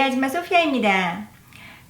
LA 아줌마 소피아입니다.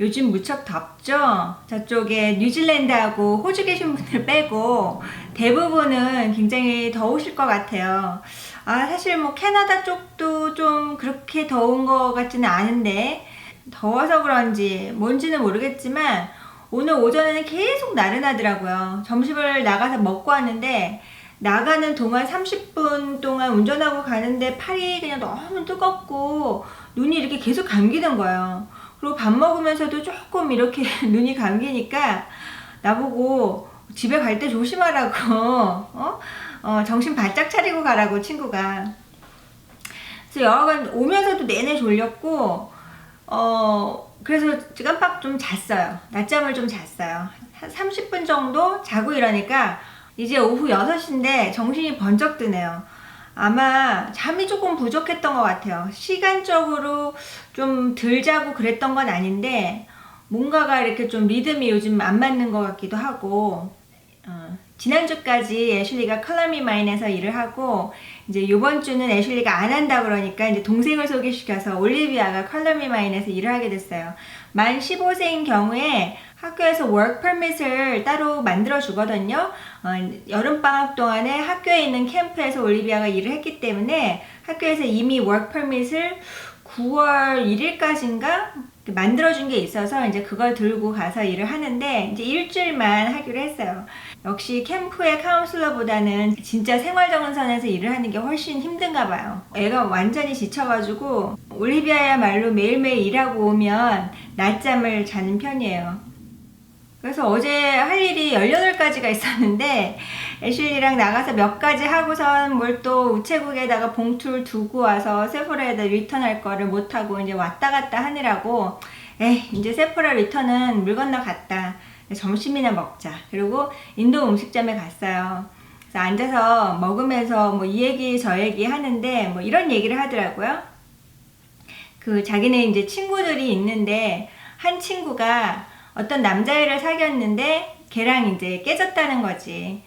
요즘 무척 덥죠? 저쪽에 뉴질랜드하고 호주 계신 분들 빼고 대부분은 굉장히 더우실 것 같아요. 아, 사실 뭐 캐나다 쪽도 좀 그렇게 더운 것 같지는 않은데 더워서 그런지 뭔지는 모르겠지만 오늘 오전에는 계속 나른하더라고요. 점심을 나가서 먹고 왔는데 나가는 동안 30분 동안 운전하고 가는데 팔이 그냥 너무 뜨겁고 눈이 이렇게 계속 감기는 거예요. 그리고 밥 먹으면서도 조금 이렇게 눈이 감기니까 나보고 집에 갈 때 조심하라고 어? 어, 정신 바짝 차리고 가라고 친구가 그래서 여하간 오면서도 내내 졸렸고 어 그래서 깜빡 좀 잤어요 낮잠을 좀 잤어요 한 30분 정도 자고 이러니까 이제 오후 6시인데 정신이 번쩍 드네요 아마 잠이 조금 부족했던 것 같아요 시간적으로 좀 덜 자고 그랬던 건 아닌데 뭔가가 이렇게 좀 리듬이 요즘 안 맞는 것 같기도 하고 어, 지난주까지 애슐리가 컬러미 마인에서 일을 하고 이제 이번 주는 애슐리가 안 한다 그러니까 이제 동생을 소개시켜서 올리비아가 컬러미 마인에서 일을 하게 됐어요. 만 15세인 경우에 학교에서 work permit을 따로 만들어 주거든요. 어, 여름 방학 동안에 학교에 있는 캠프에서 올리비아가 일을 했기 때문에 학교에서 이미 work permit을 9월 1일까지인가 만들어준 게 있어서 이제 그걸 들고 가서 일을 하는데 이제 일주일만 하기로 했어요. 역시 캠프의 카운슬러보다는 진짜 생활정선에서 일을 하는 게 훨씬 힘든가 봐요. 애가 완전히 지쳐가지고 올리비아야말로 매일매일 일하고 오면 낮잠을 자는 편이에요. 그래서 어제 할 일이 18가지가 있었는데 애슐리랑 나가서 몇 가지 하고선 뭘 또 우체국에다가 봉투를 두고 와서 세포라에다 리턴할 거를 못하고 이제 왔다 갔다 하느라고 에이 이제 세포라 리턴은 물 건너 갔다. 점심이나 먹자. 그리고 인도 음식점에 갔어요. 그래서 앉아서 먹으면서 뭐 이 얘기 저 얘기 하는데 뭐 이런 얘기를 하더라고요. 그 자기네 이제 친구들이 있는데 한 친구가 어떤 남자애를 사귀었는데 걔랑 이제 깨졌다는 거지.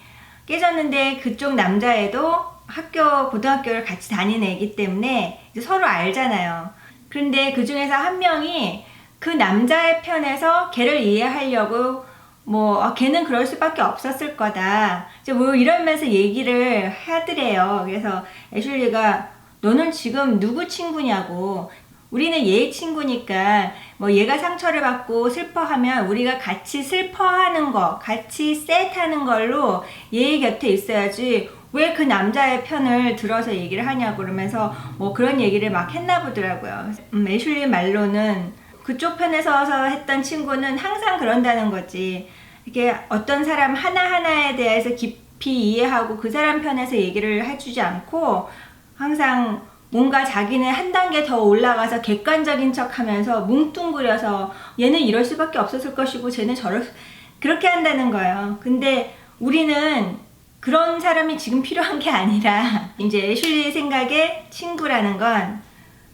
깨졌는데 그쪽 남자애도 학교 고등학교를 같이 다니는 애기 때문에 서로 알잖아요. 그런데 그 중에서 한 명이 그 남자의 편에서 걔를 이해하려고 뭐 아, 걔는 그럴 수밖에 없었을 거다. 이제 뭐 이러면서 얘기를 하더래요. 그래서 애슐리가 너는 지금 누구 친구냐고 우리는 얘 친구니까 뭐 얘가 상처를 받고 슬퍼하면 우리가 같이 슬퍼하는 거, 같이 셋하는 걸로 얘 곁에 있어야지 왜 그 남자의 편을 들어서 얘기를 하냐고 그러면서 뭐 그런 얘기를 막 했나 보더라고요. 음, 애슐리 말로는 그쪽 편에 서서 했던 친구는 항상 그런다는 거지. 이게 어떤 사람 하나하나에 대해서 깊이 이해하고 그 사람 편에서 얘기를 해주지 않고 항상 뭔가 자기는 한 단계 더 올라가서 객관적인 척 하면서 뭉뚱그려서 얘는 이럴 수밖에 없었을 것이고 쟤는 저럴 수... 그렇게 한다는 거예요. 근데 우리는 그런 사람이 지금 필요한 게 아니라 이제 애슐리 생각에 친구라는 건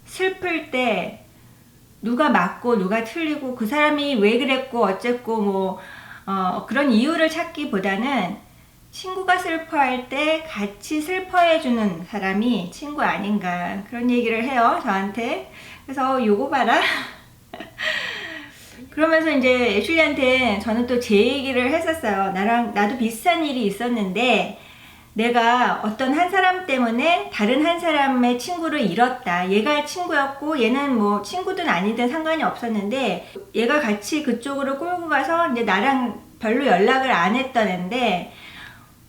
슬플 때 누가 맞고 누가 틀리고 그 사람이 왜 그랬고 어쨌고 뭐 어, 그런 이유를 찾기보다는 친구가 슬퍼할 때 같이 슬퍼해주는 사람이 친구 아닌가 그런 얘기를 해요 저한테. 그래서 요거 봐라. 그러면서 이제 애슐리한테 저는 또 제 얘기를 했었어요. 나랑 나도 비슷한 일이 있었는데 내가 어떤 한 사람 때문에 다른 한 사람의 친구를 잃었다. 얘가 친구였고 얘는 뭐 친구든 아니든 상관이 없었는데 얘가 같이 그쪽으로 끌고 가서 이제 나랑 별로 연락을 안 했던 앤데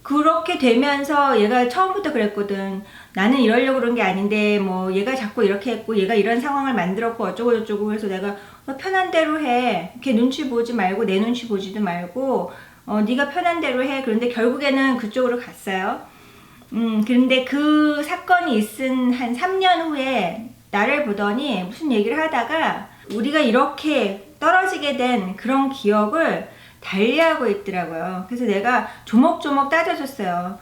그렇게 되면서 얘가 처음부터 그랬거든. 나는 이러려고 그런 게 아닌데 뭐 얘가 자꾸 이렇게 했고 얘가 이런 상황을 만들었고 어쩌고 저쩌고 그래서 내가 너 편한 대로 해. 이렇게 눈치 보지 말고 내 눈치 보지도 말고 어 네가 편한 대로 해. 그런데 결국에는 그쪽으로 갔어요. 음 그런데 그 사건이 있은 한 3년 후에 나를 보더니 무슨 얘기를 하다가 우리가 이렇게 떨어지게 된 그런 기억을 달리하고 있더라고요. 그래서 내가 조목조목 따져줬어요.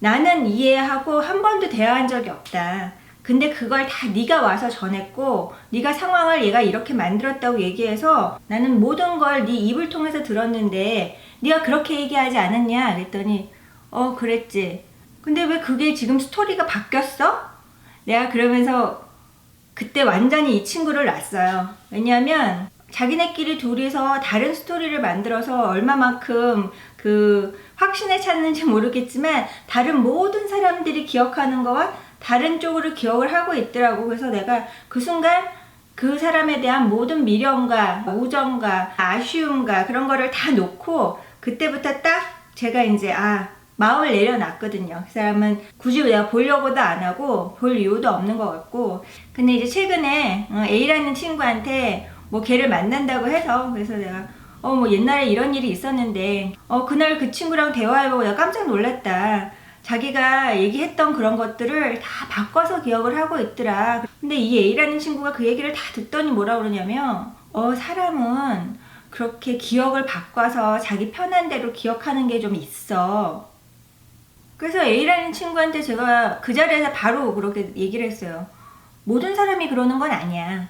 나는 이해하고 한 번도 대화한 적이 없다. 근데 그걸 다 네가 와서 전했고 네가 상황을 얘가 이렇게 만들었다고 얘기해서 나는 모든 걸 네 입을 통해서 들었는데 네가 그렇게 얘기하지 않았냐 그랬더니 어 그랬지 근데 왜 그게 지금 스토리가 바뀌었어? 내가 그러면서 그때 완전히 이 친구를 놨어요. 왜냐하면 자기네끼리 둘이서 다른 스토리를 만들어서 얼마만큼 그 확신에 찼는지 모르겠지만 다른 모든 사람들이 기억하는 거와 다른 쪽으로 기억을 하고 있더라고. 그래서 내가 그 순간 그 사람에 대한 모든 미련과 우정과 아쉬움과 그런 거를 다 놓고 그때부터 딱 제가 이제 아 마음을 내려놨거든요. 그 사람은 굳이 내가 보려고도 안 하고 볼 이유도 없는 것 같고 근데 이제 최근에 어, A라는 친구한테 뭐 걔를 만난다고 해서 그래서 내가 어 뭐 옛날에 이런 일이 있었는데 어 그날 그 친구랑 대화해보고 내가 깜짝 놀랐다. 자기가 얘기했던 그런 것들을 다 바꿔서 기억을 하고 있더라. 근데 이 A라는 친구가 그 얘기를 다 듣더니 뭐라 그러냐면, 어, 사람은 그렇게 기억을 바꿔서 자기 편한 대로 기억하는 게 좀 있어. 그래서 A라는 친구한테 제가 그 자리에서 바로 그렇게 얘기를 했어요. 모든 사람이 그러는 건 아니야.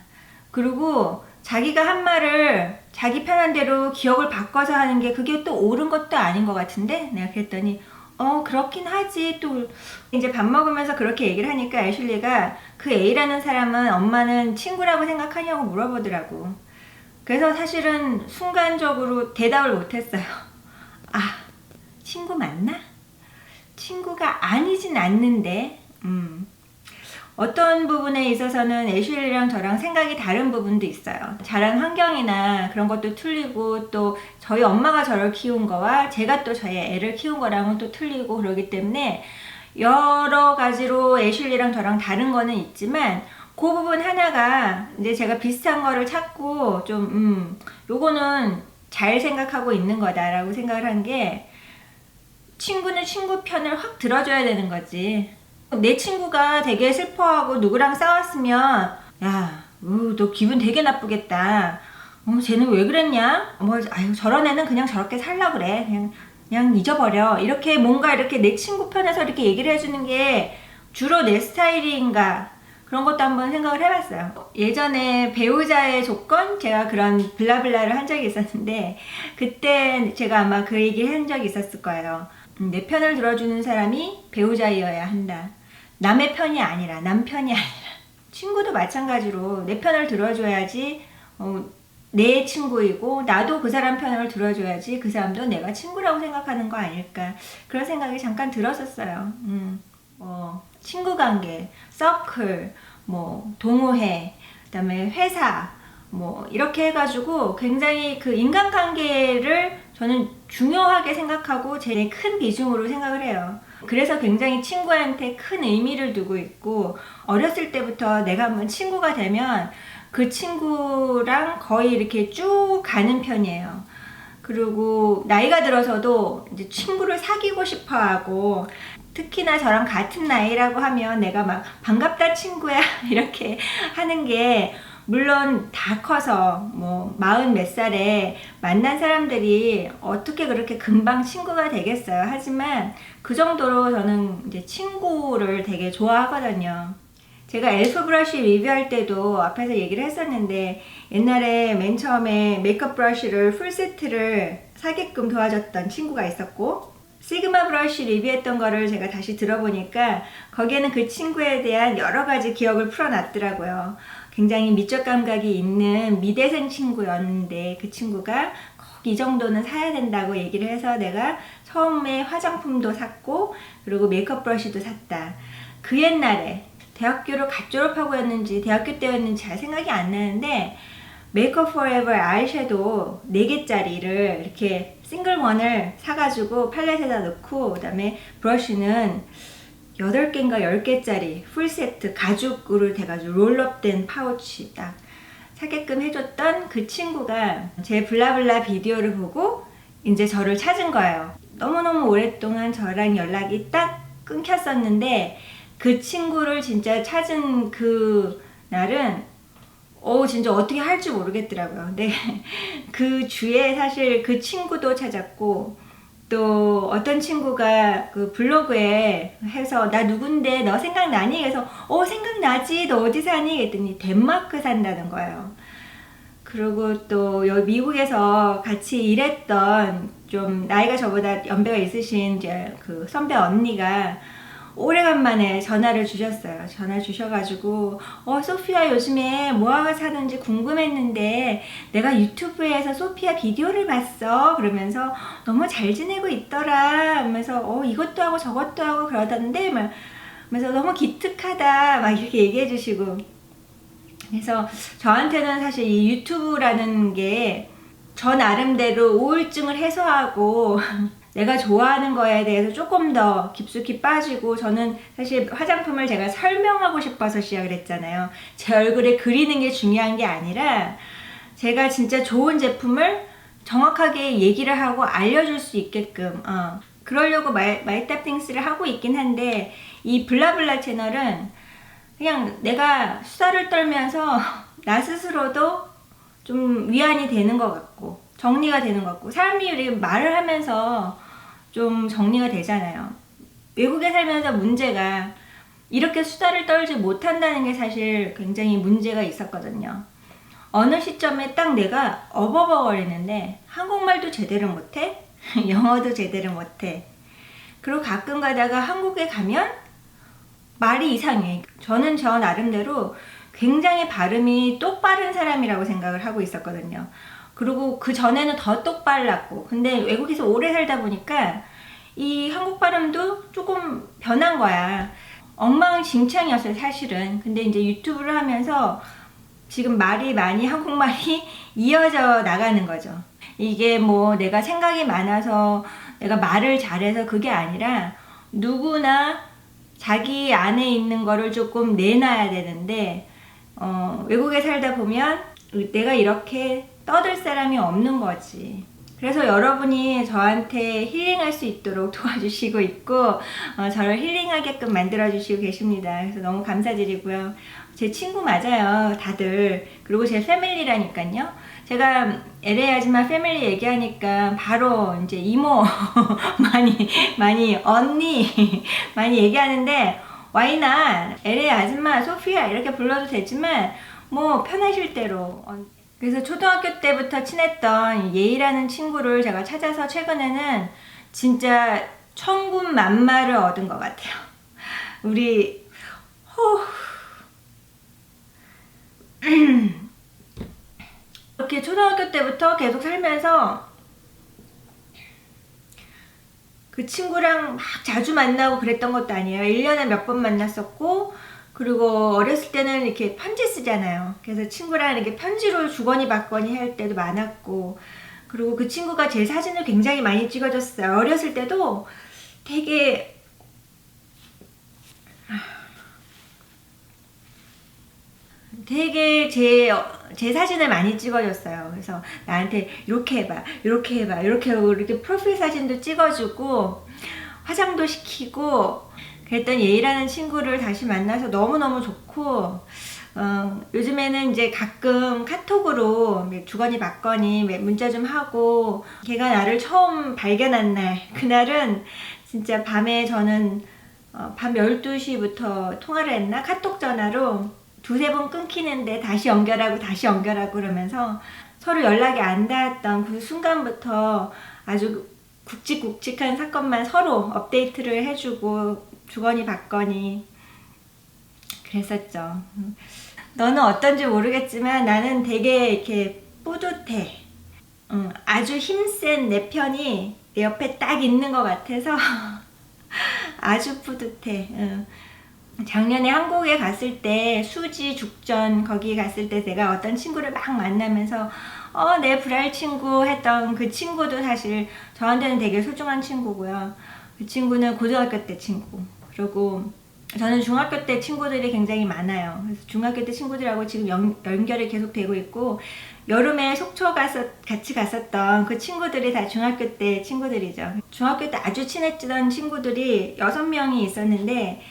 그리고 자기가 한 말을 자기 편한 대로 기억을 바꿔서 하는 게 그게 또 옳은 것도 아닌 것 같은데? 내가 그랬더니, 어, 그렇긴 하지. 또, 이제 밥 먹으면서 그렇게 얘기를 하니까 애슐리가 그 A라는 사람은 엄마는 친구라고 생각하냐고 물어보더라고. 그래서 사실은 순간적으로 대답을 못했어요. 아, 친구 맞나? 친구가 아니진 않는데, 음. 어떤 부분에 있어서는 애슐리랑 저랑 생각이 다른 부분도 있어요. 자란 환경이나 그런 것도 틀리고 또 저희 엄마가 저를 키운 거와 제가 또 저희 애를 키운 거랑은 또 틀리고 그러기 때문에 여러 가지로 애슐리랑 저랑 다른 거는 있지만 그 부분 하나가 이제 제가 비슷한 거를 찾고 좀, 음, 요거는 잘 생각하고 있는 거다라고 생각을 한 게 친구는 친구 편을 확 들어줘야 되는 거지. 내 친구가 되게 슬퍼하고 누구랑 싸웠으면 야, 우, 너 기분 되게 나쁘겠다. 어, 쟤는 왜 그랬냐? 뭐, 아유, 저런 애는 그냥 저렇게 살라 그래. 그냥, 그냥 잊어버려. 이렇게 뭔가 이렇게 내 친구 편에서 이렇게 얘기를 해주는 게 주로 내 스타일인가. 그런 것도 한번 생각을 해봤어요. 예전에 배우자의 조건? 제가 그런 블라블라를 한 적이 있었는데, 그때 제가 아마 그 얘기 한 적이 있었을 거예요. 음, 내 편을 들어주는 사람이 배우자이어야 한다. 남의 편이 아니라 남편이 아니라 친구도 마찬가지로 내 편을 들어줘야지 어, 내 친구이고 나도 그 사람 편을 들어줘야지 그 사람도 내가 친구라고 생각하는 거 아닐까 그런 생각이 잠깐 들었었어요. 음, 어, 친구 관계, 서클, 뭐 동호회, 그다음에 회사 뭐 이렇게 해가지고 굉장히 그 인간관계를 저는 중요하게 생각하고 제일 큰 비중으로 생각을 해요. 그래서 굉장히 친구한테 큰 의미를 두고 있고 어렸을 때부터 내가 한번 친구가 되면 그 친구랑 거의 이렇게 쭉 가는 편이에요. 그리고 나이가 들어서도 이제 친구를 사귀고 싶어 하고 특히나 저랑 같은 나이라고 하면 내가 막 반갑다 친구야 이렇게 하는 게 물론 다 커서 뭐 마흔 몇 살에 만난 사람들이 어떻게 그렇게 금방 친구가 되겠어요. 하지만 그 정도로 저는 이제 친구를 되게 좋아하거든요. 제가 엘프 브러쉬 리뷰할 때도 앞에서 얘기를 했었는데 옛날에 맨 처음에 메이크업 브러쉬를 풀 세트를 사게끔 도와줬던 친구가 있었고 시그마 브러쉬 리뷰했던 거를 제가 다시 들어보니까 거기에는 그 친구에 대한 여러 가지 기억을 풀어놨더라고요. 굉장히 미적 감각이 있는 미대생 친구였는데 그 친구가 꼭이 정도는 사야 된다고 얘기를 해서 내가 처음에 화장품도 샀고 그리고 메이크업 브러쉬도 샀다. 그 옛날에 대학교를 갓 졸업하고 였는지 대학교 때였는지 잘 생각이 안 나는데 메이크업 포에버 아이섀도우 4개짜리를 이렇게 싱글 원을 사가지고 팔렛에다 넣고 그 다음에 브러쉬는 8개인가 10개짜리 풀세트 가죽으로 돼가지고 롤업된 파우치 딱 사게끔 해줬던 그 친구가 제 블라블라 비디오를 보고 이제 저를 찾은 거예요. 너무너무 오랫동안 저랑 연락이 딱 끊겼었는데 그 친구를 진짜 찾은 그 날은 어 진짜 어떻게 할지 모르겠더라고요. 근데 그 주에 사실 그 친구도 찾았고 또 어떤 친구가 그 블로그에 해서 나 누군데 너 생각나니? 그래서 어 생각나지 너 어디 사니? 그랬더니 덴마크 산다는 거예요. 그리고 또 여기 미국에서 같이 일했던 좀 나이가 저보다 연배가 있으신 이제 그 선배 언니가 오래간만에 전화를 주셨어요. 전화 주셔가지고, 어, 소피아 요즘에 뭐하고 사는지 궁금했는데, 내가 유튜브에서 소피아 비디오를 봤어. 그러면서, 너무 잘 지내고 있더라. 하면서, 어, 이것도 하고 저것도 하고 그러던데, 막, 그래서 너무 기특하다. 막 이렇게 얘기해 주시고. 그래서 저한테는 사실 이 유튜브라는 게 저 나름대로 우울증을 해소하고 내가 좋아하는 거에 대해서 조금 더 깊숙이 빠지고 저는 사실 화장품을 제가 설명하고 싶어서 시작을 했잖아요. 제 얼굴에 그리는 게 중요한 게 아니라 제가 진짜 좋은 제품을 정확하게 얘기를 하고 알려줄 수 있게끔 어. 그러려고 말, 말탑띵스를 하고 있긴 한데 이 블라블라 채널은 그냥 내가 수다를 떨면서 나 스스로도 좀 위안이 되는 것 같고 정리가 되는 것 같고 사람이 말을 하면서 좀 정리가 되잖아요. 외국에 살면서 문제가 이렇게 수다를 떨지 못한다는 게 사실 굉장히 문제가 있었거든요. 어느 시점에 딱 내가 어버버거리는데 한국말도 제대로 못해? 영어도 제대로 못해. 그리고 가끔 가다가 한국에 가면 말이 이상해. 저는 저 나름대로 굉장히 발음이 똑바른 사람이라고 생각을 하고 있었거든요. 그리고 그 전에는 더 똑발랐고. 근데 외국에서 오래 살다 보니까 이 한국 발음도 조금 변한 거야. 엉망진창이었어요, 사실은. 근데 이제 유튜브를 하면서 지금 말이 많이 한국말이 이어져 나가는 거죠. 이게 뭐 내가 생각이 많아서 내가 말을 잘해서 그게 아니라 누구나 자기 안에 있는 거를 조금 내놔야 되는데 어, 외국에 살다 보면 내가 이렇게 떠들 사람이 없는 거지. 그래서 여러분이 저한테 힐링할 수 있도록 도와주시고 있고 어, 저를 힐링하게끔 만들어 주시고 계십니다. 그래서 너무 감사드리고요. 제 친구 맞아요, 다들. 그리고 제 패밀리라니까요. 제가 LA 아줌마 패밀리 얘기하니까 바로 이제 이모 많이 많이 언니 많이 얘기하는데 와이나 LA 아줌마 소피아 이렇게 불러도 되지만 뭐 편하실 대로 어, 그래서 초등학교 때부터 친했던 예이라는 친구를 제가 찾아서 최근에는 진짜 천군 만마를 얻은 것 같아요. 우리 호 이렇게 초등학교 때부터 계속 살면서 그 친구랑 막 자주 만나고 그랬던 것도 아니에요. 1년에 몇 번 만났었고, 그리고 어렸을 때는 이렇게 편지 쓰잖아요. 그래서 친구랑 이렇게 편지로 주거니 받거니 할 때도 많았고, 그리고 그 친구가 제 사진을 굉장히 많이 찍어줬어요. 어렸을 때도 되게 되게 제, 제 사진을 많이 찍어줬어요. 그래서 나한테 이렇게 해봐, 이렇게 해봐, 이렇게 하고 이렇게 프로필 사진도 찍어주고 화장도 시키고 그랬던 예이라는 친구를 다시 만나서 너무너무 좋고 어, 요즘에는 이제 가끔 카톡으로 주거니 받거니 문자 좀 하고 걔가 나를 처음 발견한 날 그날은 진짜 밤에 저는 어, 밤 12시부터 통화를 했나? 카톡 전화로 두세 번 끊기는데 다시 연결하고 다시 연결하고 그러면서 서로 연락이 안 닿았던 그 순간부터 아주 굵직굵직한 사건만 서로 업데이트를 해주고 주거니 받거니 그랬었죠. 너는 어떤지 모르겠지만 나는 되게 이렇게 뿌듯해. 응, 아주 힘센 내 편이 내 옆에 딱 있는 것 같아서 아주 뿌듯해. 응. 작년에 한국에 갔을 때 수지 죽전 거기 갔을 때 제가 어떤 친구를 막 만나면서 어 내 불알 친구 했던 그 친구도 사실 저한테는 되게 소중한 친구고요. 그 친구는 고등학교 때 친구. 그리고 저는 중학교 때 친구들이 굉장히 많아요. 그래서 중학교 때 친구들하고 지금 연, 연결이 계속 되고 있고 여름에 속초 가서 같이 갔었던 그 친구들이 다 중학교 때 친구들이죠. 중학교 때 아주 친했던 친구들이 여섯 명이 있었는데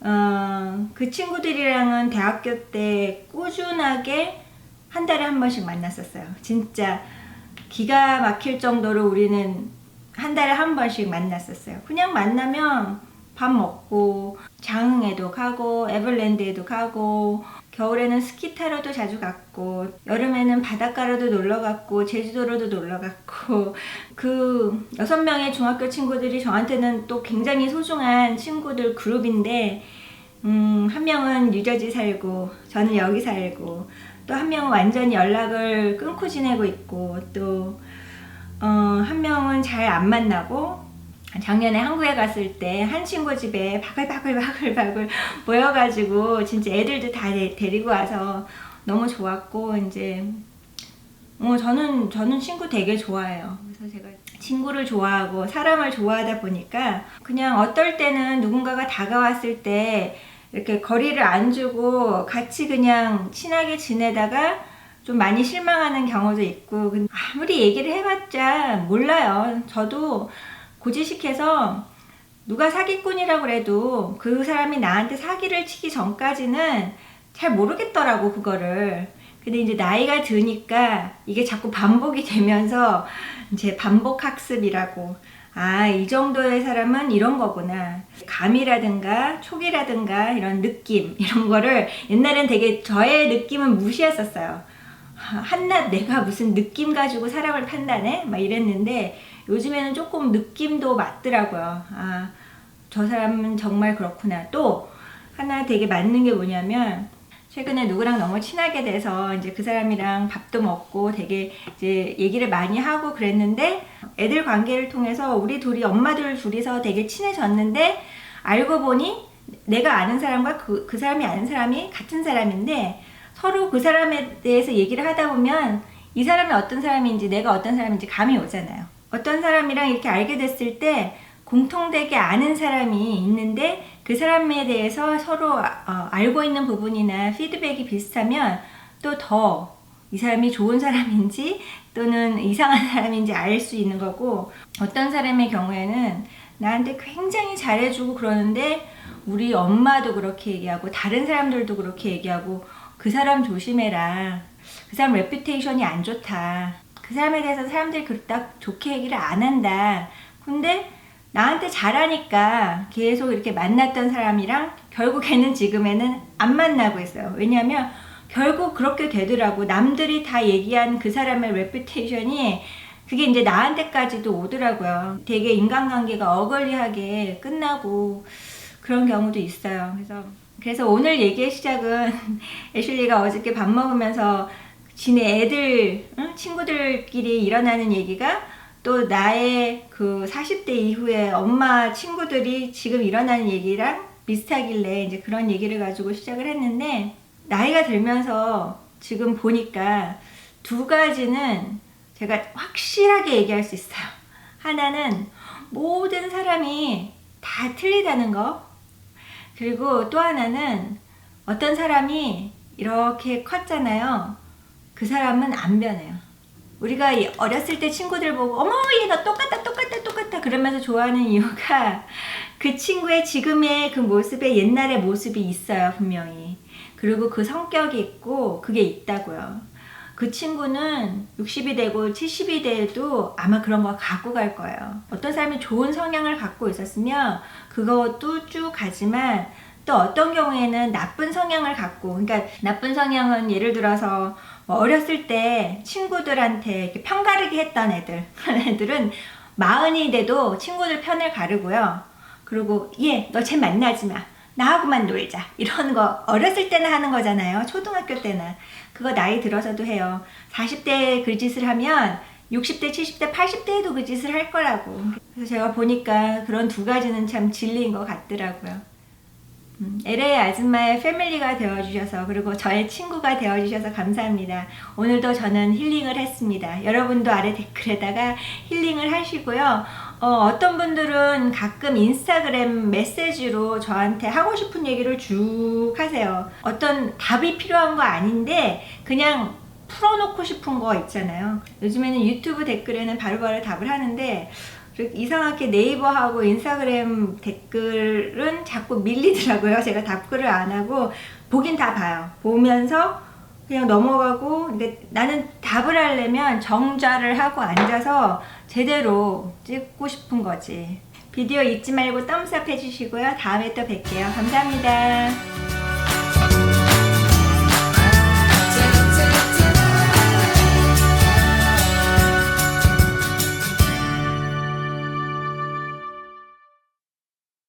어, 그 친구들이랑은 대학교 때 꾸준하게 한 달에 한 번씩 만났었어요. 진짜 기가 막힐 정도로 우리는 한 달에 한 번씩 만났었어요. 그냥 만나면 밥 먹고 장흥에도 가고 에버랜드에도 가고 겨울에는 스키 타러도 자주 갔고 여름에는 바닷가로도 놀러 갔고 제주도로도 놀러 갔고 그 여섯 명의 중학교 친구들이 저한테는 또 굉장히 소중한 친구들 그룹인데 음, 한 명은 뉴저지 살고 저는 여기 살고 또 한 명은 완전히 연락을 끊고 지내고 있고 또 어, 한 명은 잘 안 만나고 작년에 한국에 갔을 때 한 친구 집에 바글바글 바글바글 모여가지고 진짜 애들도 다 데, 데리고 와서 너무 좋았고 이제 어, 저는 저는 친구 되게 좋아해요. 그래서 제가 친구를 좋아하고 사람을 좋아하다 보니까 그냥 어떨 때는 누군가가 다가왔을 때 이렇게 거리를 안 주고 같이 그냥 친하게 지내다가 좀 많이 실망하는 경우도 있고 근데 아무리 얘기를 해봤자 몰라요. 저도 고지식해서 누가 사기꾼이라고 그래도 그 사람이 나한테 사기를 치기 전까지는 잘 모르겠더라고 그거를. 근데 이제 나이가 드니까 이게 자꾸 반복이 되면서 이제 반복 학습이라고 아, 이 정도의 사람은 이런 거구나. 감이라든가 촉이라든가 이런 느낌 이런 거를 옛날엔 되게 저의 느낌은 무시했었어요. 한낱 내가 무슨 느낌 가지고 사람을 판단해? 막 이랬는데 요즘에는 조금 느낌도 맞더라고요. 아, 저 사람은 정말 그렇구나. 또 하나 되게 맞는 게 뭐냐면 최근에 누구랑 너무 친하게 돼서 이제 그 사람이랑 밥도 먹고 되게 이제 얘기를 많이 하고 그랬는데 애들 관계를 통해서 우리 둘이 엄마들 둘이서 되게 친해졌는데 알고 보니 내가 아는 사람과 그, 그 사람이 아는 사람이 같은 사람인데 서로 그 사람에 대해서 얘기를 하다 보면 이 사람이 어떤 사람인지 내가 어떤 사람인지 감이 오잖아요. 어떤 사람이랑 이렇게 알게 됐을 때 공통되게 아는 사람이 있는데 그 사람에 대해서 서로 어, 알고 있는 부분이나 피드백이 비슷하면 또 더 이 사람이 좋은 사람인지 또는 이상한 사람인지 알 수 있는 거고 어떤 사람의 경우에는 나한테 굉장히 잘해주고 그러는데 우리 엄마도 그렇게 얘기하고 다른 사람들도 그렇게 얘기하고 그 사람 조심해라. 그 사람 레퓨테이션이 안 좋다 그 사람에 대해서 사람들이 그렇다 좋게 얘기를 안 한다 근데 나한테 잘하니까 계속 이렇게 만났던 사람이랑 결국에는 지금에는 안 만나고 있어요. 왜냐하면 결국 그렇게 되더라고. 남들이 다 얘기한 그 사람의 레퓨테이션이 그게 이제 나한테까지도 오더라고요. 되게 인간관계가 어글리하게 끝나고 그런 경우도 있어요. 그래서 그래서 오늘 얘기의 시작은 애슐리가 어저께 밥 먹으면서 지네 애들 응? 친구들끼리 일어나는 얘기가 또 나의 그 40대 이후에 엄마 친구들이 지금 일어나는 얘기랑 비슷하길래 이제 그런 얘기를 가지고 시작을 했는데 나이가 들면서 지금 보니까 두 가지는 제가 확실하게 얘기할 수 있어요. 하나는 모든 사람이 다 틀리다는 거. 그리고 또 하나는 어떤 사람이 이렇게 컸잖아요. 그 사람은 안 변해요. 우리가 이- 어렸을 때 친구들 보고 어머 얘 너 똑같다 똑같다 똑같다 그러면서 좋아하는 이유가 그 친구의 지금의 그 모습에 옛날의 모습이 있어요 분명히. 그리고 그 성격이 있고 그게 있다고요. 그 친구는 60이 되고 70이 돼도 아마 그런 거 갖고 갈 거예요. 어떤 사람이 좋은 성향을 갖고 있었으면 그것도 쭉 가지만 또 어떤 경우에는 나쁜 성향을 갖고 그러니까 나쁜 성향은 예를 들어서 뭐 어렸을 때 친구들한테 이렇게 편가르기 했던 애들. 그런 애들은 마흔이 돼도 친구들 편을 가르고요. 그리고 얘 너 쟤 만나지 마. 나하고만 놀자. 이런 거 어렸을 때는 하는 거잖아요. 초등학교 때는. 그거 나이 들어서도 해요. 40대에 그 짓을 하면 60대, 70대, 80대에도 그 짓을 할 거라고. 그래서 제가 보니까 그런 두 가지는 참 진리인 것 같더라고요. 음, LA 아줌마의 패밀리가 되어주셔서 그리고 저의 친구가 되어주셔서 감사합니다. 오늘도 저는 힐링을 했습니다. 여러분도 아래 댓글에다가 힐링을 하시고요. 어, 떤 분들은 가끔 인스타그램 메시지로 저한테 하고 싶은 얘기를 쭉 하세요. 어떤 답이 필요한 거 아닌데 그냥 풀어놓고 싶은 거 있잖아요. 요즘에는 유튜브 댓글에는 바로바로 답을 하는데 이상하게 네이버하고 인스타그램 댓글은 자꾸 밀리더라고요. 제가 답글을 안 하고 보긴 다 봐요. 보면서 그냥 넘어가고 근데 나는 답을 하려면 정자를 하고 앉아서 제대로 찍고 싶은 거지. 비디오 잊지 말고 덤스업 해주시고요. 다음에 또 뵐게요. 감사합니다.